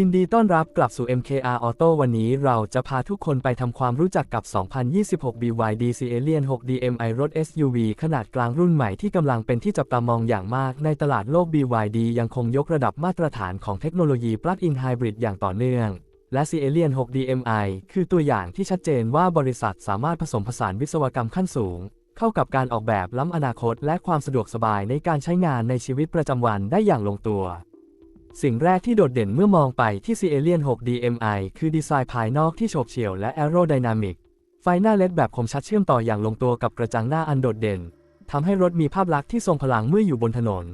ยินดีต้อนรับกลับสู่ MKR Auto วันนี้เราจะพาทุกคนไปทำความรู้จักกับ 2026 BYD C Alien 6 DMI รถ SUV ขนาดกลางรุ่นใหม่ที่กำลังเป็นที่จับตามองอย่างมาก ในตลาดโลก BYD ยังคงยกระดับมาตรฐานของเทคโนโลยี Plug-in Hybrid อย่างต่อเนื่อง และ C Alien 6 DMI คือตัวอย่างที่ชัดเจนว่าบริษัทสามารถผสมผสานวิศวกรรมขั้นสูง เข้ากับการออกแบบล้ำอนาคต และความสะดวกสบายในการใช้งานในชีวิตประจำวันได้อย่างลงตัว สิ่งแรกที่โดดเด่นเมื่อมองไปที่ C Alien 6 DMI คือดีไซน์ภายนอกที่โฉบเฉี่ยวและแอโรไดนามิกไฟหน้าเลดแบบคมชัดเชื่อมต่ออย่างลงตัวกับกระจังหน้าอันโดดเด่นทำให้รถมีภาพลักษณ์ที่ทรงพลังเมื่ออยู่บนถนน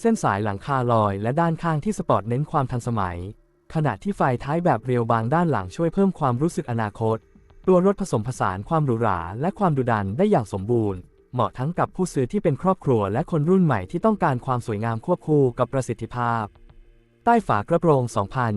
เส้นสายหลังคาลอย และด้านข้างที่สปอร์ตเน้นความทันสมัย ขณะที่ไฟท้ายแบบเรียวบางด้านหลังช่วยเพิ่มความรู้สึกอนาคต ตัวรถผสมผสานความหรูหราและความดุดันได้อย่างสมบูรณ์ เหมาะทั้งกับผู้ซื้อที่เป็นครอบครัวและคนรุ่นใหม่ที่ต้องการความสวยงามควบคู่กับประสิทธิภาพ ใต้ฝากระโปรง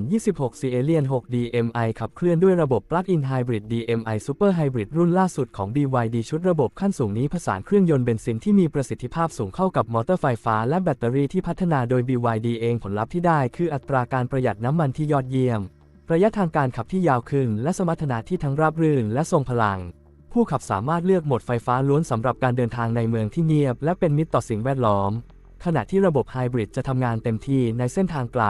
2026 C Alien 6 DMI ขับเคลื่อนด้วยระบบ Plug-in Hybrid DMI Super Hybrid รุ่นล่าสุดของ BYD ชุดระบบขั้นสูงนี้ผสานเครื่องยนต์เบนซินที่มีประสิทธิภาพสูงเข้ากับมอเตอร์ไฟฟ้าและแบตเตอรี่ที่พัฒนาโดย BYD เองผลลัพธ์ที่ได้คืออัตราการประหยัดน้ำมันที่ยอดเยี่ยม ระยะทางการขับที่ยาวขึ้น และสมรรถนะที่ทั้งราบรื่นและทรงพลัง ผู้ขับสามารถเลือกโหมดไฟฟ้าล้วนสำหรับการเดินทางในเมืองที่เงียบ และเป็นมิตรต่อสิ่งแวดล้อม ขณะที่ระบบไฮบริดจะทำงานเต็มที่ในเส้นทางไกล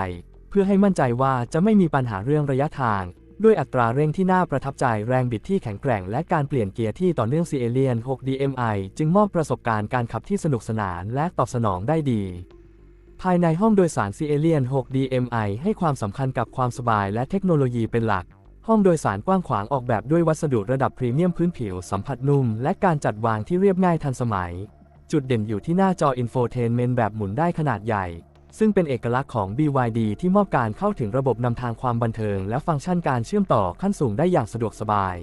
เพื่อให้มั่นใจว่าจะไม่มีปัญหาเรื่องระยะทาง ด้วยอัตราเร่งที่น่าประทับใจแรงบิดที่แข็งแกร่ง และการเปลี่ยนเกียร์ที่ต่อเนื่อง C Alien 6 DMI จึงมอบประสบการณ์การขับที่สนุกสนานและตอบสนองได้ดี ภายในห้องโดยสาร C Alien 6 DMI ให้ความสำคัญกับความสบายและเทคโนโลยีเป็นหลักห้องโดยสารกว้างขวางออกแบบด้วยวัสดุระดับพรีเมียมพื้นผิวสัมผัสนุ่ม และการจัดวางที่เรียบง่ายทันสมัย จุดเด่นอยู่ที่หน้าจออินโฟเทนเมนต์แบบหมุนได้ขนาดใหญ่ ซึ่งเป็นเอกลักษณ์ของ BYD ที่มอบการเข้าถึงระบบนำทางความบันเทิง และฟังก์ชันการเชื่อมต่อขั้นสูงได้อย่างสะดวกสบาย